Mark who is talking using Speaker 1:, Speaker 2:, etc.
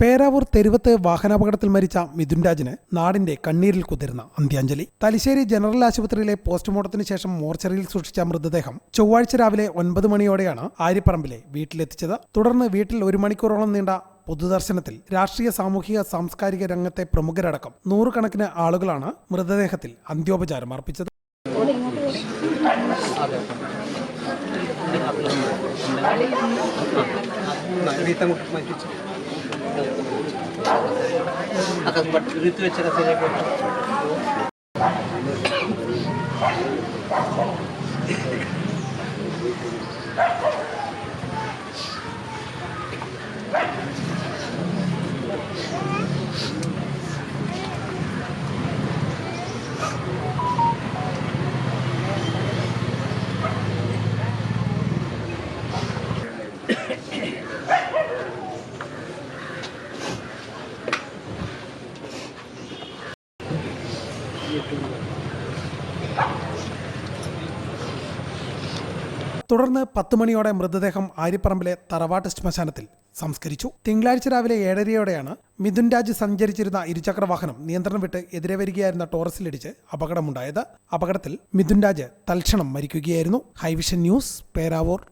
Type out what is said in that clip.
Speaker 1: പേരാവൂർ തെരുവത്ത് വാഹനാപകടത്തിൽ മരിച്ച മിഥുൻ രാജിന് നാടിന്റെ കണ്ണീരിൽ കുതിർന്ന അന്ത്യാഞ്ജലി തലശ്ശേരി ജനറൽ ആശുപത്രിയിലെ പോസ്റ്റ്മോർട്ടത്തിന് ശേഷം മോർച്ചറിയിൽ സൂക്ഷിച്ച മൃതദേഹം ചൊവ്വാഴ്ച രാവിലെ ഒൻപത് മണിയോടെയാണ് ആര്യപ്പറമ്പിലെ വീട്ടിലെത്തിച്ചത് തുടർന്ന് വീട്ടിൽ ഒരു മണിക്കൂറോളം നീണ്ട പൊതുദർശനത്തിൽ രാഷ്ട്രീയ സാമൂഹിക സാംസ്കാരിക രംഗത്തെ പ്രമുഖരടക്കം നൂറുകണക്കിന് ആളുകളാണ് മൃതദേഹത്തിൽ അന്ത്യോപചാരം അർപ്പിച്ചത് రాకపోతే బట్ ఋతు వచ్చిన తెలియకుండా തുടർന്ന് പത്ത് മണിയോടെ മൃതദേഹം ആര്യപ്പറമ്പിലെ തറവാട്ട് ശ്മശാനത്തിൽ സംസ്കരിച്ചു തിങ്കളാഴ്ച രാവിലെ ഏഴരയോടെയാണ് മിഥുൻ രാജ് സഞ്ചരിച്ചിരുന്ന ഇരുചക്ര വാഹനം നിയന്ത്രണം വിട്ട് എതിരെ വരികയായിരുന്ന ടോറസിലിടിച്ച് അപകടമുണ്ടായത് അപകടത്തിൽ മിഥുൻ രാജ് തൽക്ഷണം മരിക്കുകയായിരുന്നു ഹൈവിഷൻ ന്യൂസ് പേരാവൂർ